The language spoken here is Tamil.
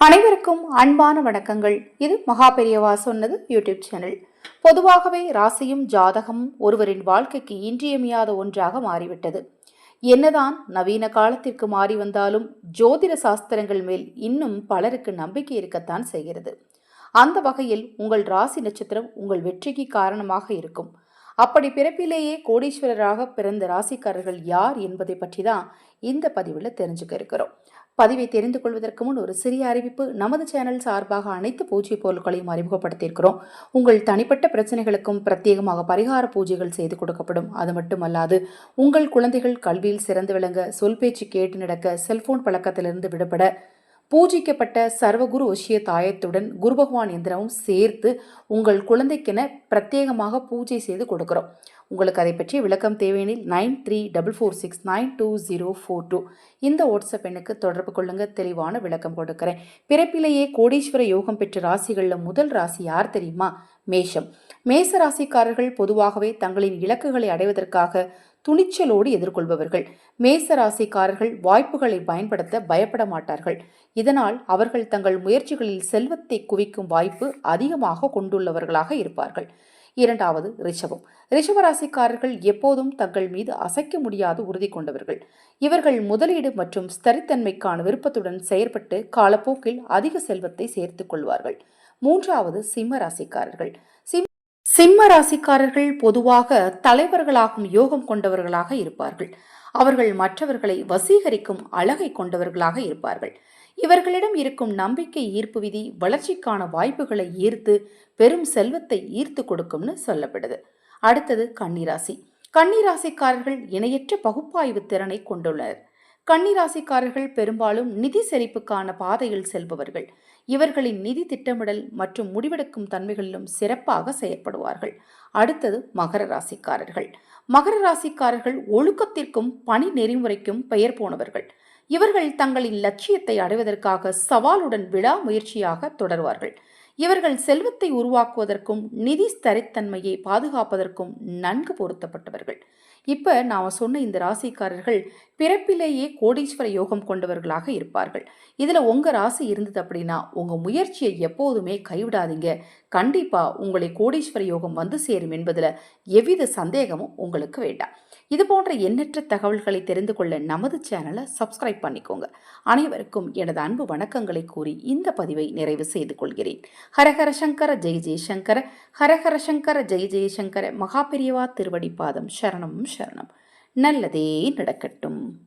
அனைவருக்கும் அன்பான வணக்கங்கள். இது மகா பெரியவா சொன்னது யூடியூப் சேனல். பொதுவாகவே ராசியும் ஜாதகமும் ஒருவரின் வாழ்க்கைக்கு இன்றியமையாத ஒன்றாக மாறிவிட்டது. என்னதான் நவீன காலத்திற்கு மாறி வந்தாலும் ஜோதிட சாஸ்திரங்கள் மேல் இன்னும் பலருக்கு நம்பிக்கை இருக்கத்தான் செய்கிறது. அந்த வகையில் உங்கள் ராசி நட்சத்திரம் உங்கள் வெற்றிக்கு காரணமாக இருக்கும். அப்படி பிறப்பிலேயே கோடீஸ்வரராக பிறந்த ராசிக்காரர்கள் யார் என்பதை பற்றி தான் இந்த பதிவில் தெரிஞ்சுக்க இருக்கிறோம். பதிவை தெரிந்து கொள்வதற்கு முன் ஒரு சிறிய அறிவிப்பு. நமது சேனல் சார்பாக அனைத்து பூஜை பொருட்களையும் அறிமுகப்படுத்தியிருக்கிறோம். உங்கள் தனிப்பட்ட பிரச்சனைகளுக்கும் பிரத்யேகமாக பரிகார பூஜைகள் செய்து கொடுக்கப்படும். அது மட்டுமல்லாது உங்கள் குழந்தைகள் கல்வியில் சிறந்து விளங்க சொல் பேச்சு கேட்டு நடக்க செல்போன் பழக்கத்திலிருந்து விடுபட பூஜிக்கப்பட்ட சர்வகுரு ஒஷிய தாயத்துடன் குரு பகவான் எந்திரமும் சேர்த்து உங்கள் குழந்தைக்கென பிரத்யேகமாக பூஜை செய்து கொடுக்குறோம். உங்களுக்கு அதை பற்றி விளக்கம் தேவையெனில் nine three double four six nine two zero four two. இந்த வாட்ஸ்அப் எண்ணுக்கு தொடர்பு கொள்ளுங்க. தெளிவான விளக்கம் கொடுக்குறேன். பிறப்பிலேயே கோடீஸ்வர யோகம் பெற்ற ராசிகளில் முதல் ராசி யார் தெரியுமா? மேஷம். மேச ராசிக்காரர்கள் பொதுவாகவே தங்களின் இலக்குகளை அடைவதற்காக துணிச்சலோடு எதிர்கொள்பவர்கள். மேச ராசிக்காரர்கள் வாய்ப்புகளை பயன்படுத்த பயப்பட மாட்டார்கள். இதனால் அவர்கள் தங்கள் முயற்சிகளில் செல்வத்தை குவிக்கும் வாய்ப்பு அதிகமாக கொண்டுள்ளவர்களாக இருப்பார்கள். இரண்டாவது ரிஷபம். ரிஷபராசிக்காரர்கள் எப்போதும் தங்கள் மீது அசைக்க முடியாத உறுதி கொண்டவர்கள். இவர்கள் முதலீடு மற்றும் ஸ்தரித்தன்மைக்கான விருப்பத்துடன் செயற்பட்டு காலப்போக்கில் அதிக செல்வத்தை சேர்த்துக் கொள்வார்கள். மூன்றாவது சிம்ம ராசிக்காரர்கள். சிம் சிம்ம ராசிக்காரர்கள் பொதுவாக தலைவர்களாகும் யோகம் கொண்டவர்களாக இருப்பார்கள். அவர்கள் மற்றவர்களை வசீகரிக்கும் அழகை கொண்டவர்களாக இருப்பார்கள். இவர்களிடம் இருக்கும் நம்பிக்கை ஈர்ப்பு விதி வளர்ச்சிக்கான வாய்ப்புகளை ஈர்த்து பெரும் செல்வத்தை ஈர்த்து கொடுக்கும்னு சொல்லப்படுது. அடுத்தது கன்னிராசி. கன்னிராசிக்காரர்கள் இணையற்ற பகுப்பாய்வு திறனை கொண்டுள்ளனர். கன்னிராசிக்காரர்கள் பெரும்பாலும் நிதி செழிப்புக்கான பாதையில் செல்பவர்கள். இவர்களின் நிதி திட்டமிடல் மற்றும் முடிவெடுக்கும் தன்மைகளிலும் சிறப்பாக செயற்படுவார்கள். அடுத்தது மகர ராசிக்காரர்கள். மகர ராசிக்காரர்கள் ஒழுக்கத்திற்கும் பணி நெறிமுறைக்கும் பெயர் போனவர்கள். இவர்கள் தங்களின் லட்சியத்தை அடைவதற்காக சவாலுடன் விடாமுயற்சியாக தொடர்வார்கள். இவர்கள் செல்வத்தை உருவாக்குவதற்கும் நிதி ஸ்தரித்தன்மையை பாதுகாப்பதற்கும் நன்கு பொருத்தப்பட்டவர்கள். இப்போ நாம் சொன்ன இந்த ராசிக்காரர்கள் பிறப்பிலேயே கோடீஸ்வர யோகம் கொண்டவர்களாக இருப்பார்கள். இதில் உங்கள் ராசி இருந்தது அப்படின்னா உங்கள் முயற்சியை எப்போதுமே கைவிடாதீங்க. கண்டிப்பாக உங்களை கோடீஸ்வர யோகம் வந்து சேரும் என்பதில் எவ்வித சந்தேகமும் உங்களுக்கு வேண்டாம். இது போன்ற எண்ணற்ற தகவல்களை தெரிந்து கொள்ள நமது சேனலை சப்ஸ்கிரைப் பண்ணிக்கோங்க. அனைவருக்கும் எனது அன்பு வணக்கங்களை கூறி இந்த பதிவை நிறைவு செய்து கொள்கிறேன். ஹரஹர சங்கர ஜெய் ஜெயசங்கர ஹரஹர சங்கர ஜெய் ஜெயசங்கர மகாபெரியவா திருவடி பாதம். சரணம் சரணம். நல்லதே நடக்கட்டும்.